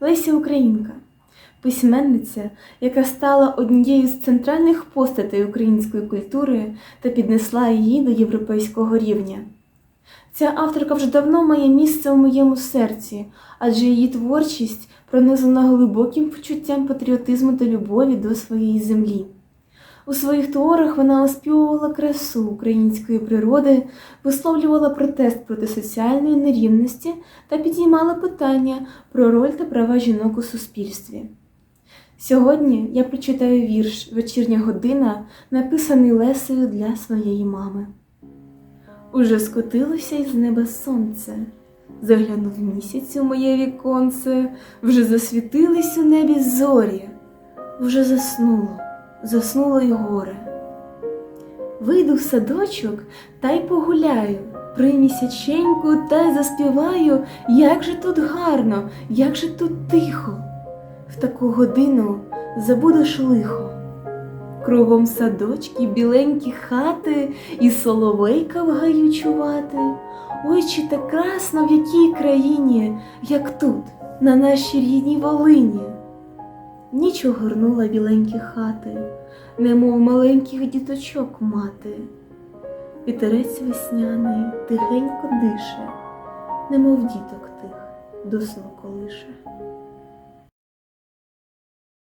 Леся Українка, письменниця, яка стала однією з центральних постатей української культури та піднесла її до європейського рівня. Ця авторка вже давно має місце у моєму серці, адже її творчість пронизана глибоким почуттям патріотизму та любові до своєї землі. У своїх творах вона оспівувала красу української природи, висловлювала протест проти соціальної нерівності та підіймала питання про роль та права жінок у суспільстві. Сьогодні я прочитаю вірш Вечірня година, написаний Лесею для своєї мами. Уже скотилося із неба сонце, заглянув місяць у моє віконце, вже засвітились у небі зорі, вже заснуло, заснуло й горе. Вийду в садочок та й погуляю, при місяченьку та й заспіваю, як же тут гарно, як же тут тихо. В таку годину забудеш лихо. Кругом садочки, біленькі хати, і соловейка в гаю чувати. Ой, чи так красно в якій країні, як тут, на нашій рідній Волині. Ніч огорнула біленькі хати, немов маленьких діточок мати. Вітерець весняний тихенько дише, немов діток тих до сну колише.